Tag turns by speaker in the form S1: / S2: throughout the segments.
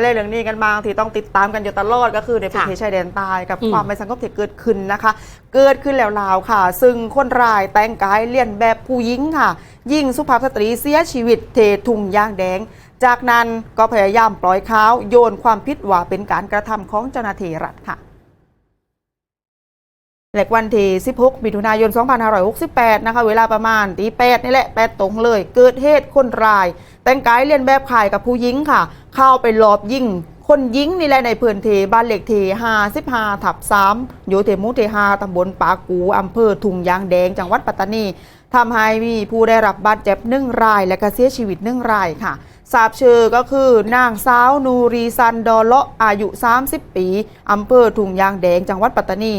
S1: เรื่องเรื่องนี้กันบางที่ต้องติดตามกันอยู่ตลอดก็คือในพื้นที่
S2: ค่ะ
S1: ชายแดนใต้กับ
S2: อืม
S1: ความไม่สงบที่เกิดขึ้นนะคะ เกิดขึ้นแล้วลาวค่ะ ซึ่งคนร้ายแต่งกายเลียนแบบผู้หญิงค่ะ ยิงสุภาพสตรีเสียชีวิตเทถุงยางแดง จากนั้นก็พยายามปล่อยเขาโยนความผิดว่าเป็นการกระทำของเจ้าหน้าที่รัฐค่ะ เหล็กวันที่16มิถุนายน 2568 นะคะ เวลาประมาณตี8นี่แหละ 8 ตรงเลย เกิดเหตุคนร้าย แต่งกายเลียนแบบขายกับผู้หญิงค่ะ เข้าไปลอบยิงคนยิงนี่แหละในพื้นที่บ้านเหล็กที่55ทับ3อยู่ที่มุที่5ตำบลปากูอำเภอถุงยางแดง จังหวัดปัตตานีทำให้มีผู้ได้รับบาดเจ็บหนึ่งราย และก็เสียชีวิตหนึ่งรายค่ะทราบชื่อก็คือนางสาวนูรีซันดอเลาะอายุ 30 ปีอำเภอถุงยางแดง จังหวัดปัตตานี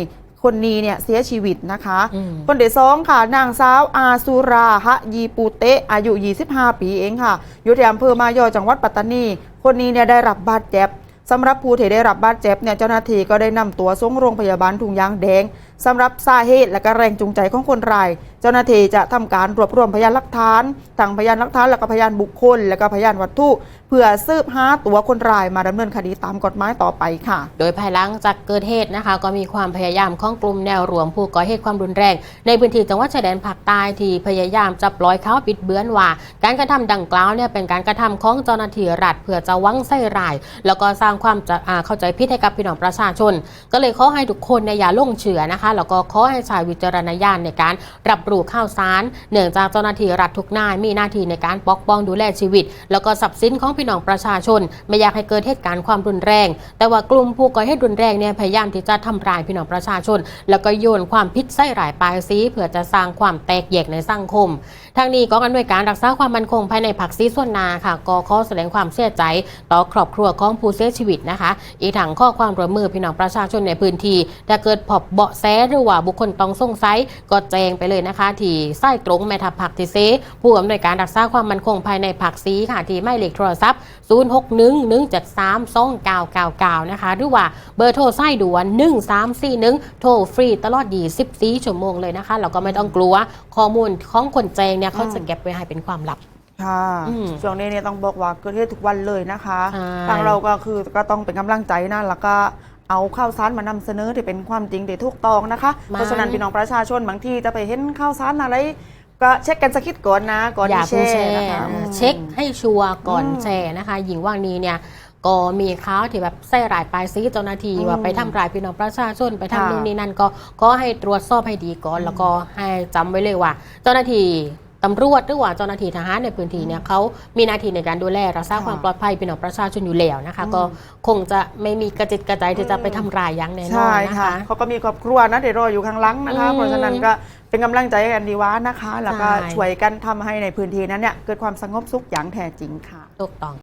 S1: คนนี้เนี่ยเสียชีวิตนะคะ
S2: อืม
S1: คนที่สองค่ะ นางสาวอาซูราฮะยีปูเตะอายุ 25 ปีเองค่ะ อยู่ที่อำเภอมายอจังหวัดปัตตานี คนนี้เนี่ยได้รับบาดเจ็บสำหรับผู้ที่ได้รับบาดเจ็บเนี่ยเจ้าหน้าที่ก็ได้นำตัวส่งโรงพยาบาลถุงยางแดง สำหรับสาเหตุและก็แรงจูงใจของคนร้าย เจ้าหน้าที่จะทำการรวบรวมพยานหลักฐานทั้งพยานหลักฐานและก็พยานบุคคล และก็พยานวัตถุ เพื่อสืบหาตัวคนร้ายมาดำเนินคดีตามกฎหมายต่อไปค่ะ
S2: โดยภายหลังจากเกิดเหตุนะคะ ก็มีความพยายามของกลุ่มแนวรวมผู้ก่อเหตุความรุนแรง ในพื้นที่จังหวัดชายแดนภาคใต้ที่พยายามจะปล่อยเขาปิดเบือนว่า การกระทำดังกล่าวเนี่ยเป็นการกระทำของเจ้าหน้าที่รัฐเพื่อจะวังไส้ราย แล้วก็สร้างความเข้าใจผิดให้กับพี่น้องประชาชน ก็เลยขอให้ทุกคนเนี่ยอย่าลงเชื่อนะคะแล้วก็ขอให้ใช้วิจารณญาณในการรับรู้ข่าวสาร เนื่องจากเจ้าหน้าที่รัฐทุกนายมีหน้าที่ในการปกป้องดูแลชีวิต แล้วก็ทรัพย์สินของพี่น้องประชาชน ไม่อยากให้เกิดเหตุการณ์ความรุนแรง แต่ว่ากลุ่มผู้ก่อเหตุรุนแรงเนี่ยพยายามที่จะทำร้ายพี่น้องประชาชน แล้วก็โยนความพิษไส้หลายปลายซีเพื่อจะสร้างความแตกแยกในสังคมทางนี้กองอำนวยการรักษาความมั่นคงภายในผักซีส่วนนาค่ะก็ขอแสดงความเสียใจ ต่อครอบครัวของผู้เสียชีวิตนะคะ อีกทั้งข้อความร่วมมือพี่น้องประชาชนในพื้นที่ถ้าเกิดพบเบาะแสหรือว่าบุคคลต้องสงสัยก็แจ้งไปเลยนะคะที่ไส้ตรงแม่ทัพผักทีเซผู้อำนวยการรักษาความมั่นคงภายในผักซีค่ะที่ไม่เลขโทรศัพท์ 0611732999 นะคะ หรือว่าเบอร์โทรไส้ด่วน 1341 โทรฟรีตลอด 24 ชั่วโมงเลยนะคะ เราก็ไม่ต้องกลัวข้อมูลของคนแจ้งเนี่ยเขาจะเก็บไว้ให้เป็นความลับ
S1: ค่ะ
S2: อืม
S1: ช่วงนี้เนี่ยต้องบอกว่าเกิดเหตุทุกวันเลยนะคะ
S2: ใช่
S1: ทางเราก็คือก็ต้องเป็นกำลังใจนะแล้วก็ เอาข่าวสารมานำเสนอที่เป็นความจริงที่ถูกต้องนะคะ
S2: มัน
S1: เพราะฉะนั้นพี่น้องประชาชนบางทีจะไปเห็นข่าวสารอะไรก็เช็คกันสักคิดก่อนนะก่อน
S2: อย่า
S1: ที่
S2: เพิ่ง
S1: แช
S2: แช
S1: ร์
S2: ร์
S1: นะคะอืม
S2: เช็คให้ชัวร์ก่อน
S1: อืม
S2: แชร์นะคะ หญิงว่างนี้เนี่ยก็มีข่าวที่แบบใส่รายปลายซีเจ้าหน้าที่
S1: อืม
S2: ว่าไปทำรายพี่น้องประชาชนไป
S1: ค่ะ
S2: ทำนู่นนี่นั่นก็ก็ให้ตรวจสอบให้ดีก่อน แล้วก็ให้จำไว้เลยว่า เจ้าหน้าที่ ตำรวจหรือว่าเจ้าหน้าที่ทหารในพื้นที่เนี่ยเขามีหน้าที่ในการดูแลรักษา
S1: ค่ะ
S2: ความปลอดภัยพี่น้องประชาชนอยู่แล้วนะคะ
S1: อืม
S2: ก็คงจะไม่มีกระจิตกระใจที่จะไปทำรายอย่างแน่นอน
S1: ใช่
S2: นะ
S1: ค่ะ
S2: คะ
S1: เขาก็มีครอบครัวนะเดี๋ยวรออยู่ข้างหลังนะคะ
S2: อืม
S1: เพราะฉะนั้นก็เป็นกำลังใจให้กันดีว่านะคะ แล้วก็
S2: ใช่
S1: ช่วยกันทำให้ในพื้นที่นั้นเนี่ยเกิดความสงบสุขอย่างแท้จริงค่ะ
S2: ถูกต้อง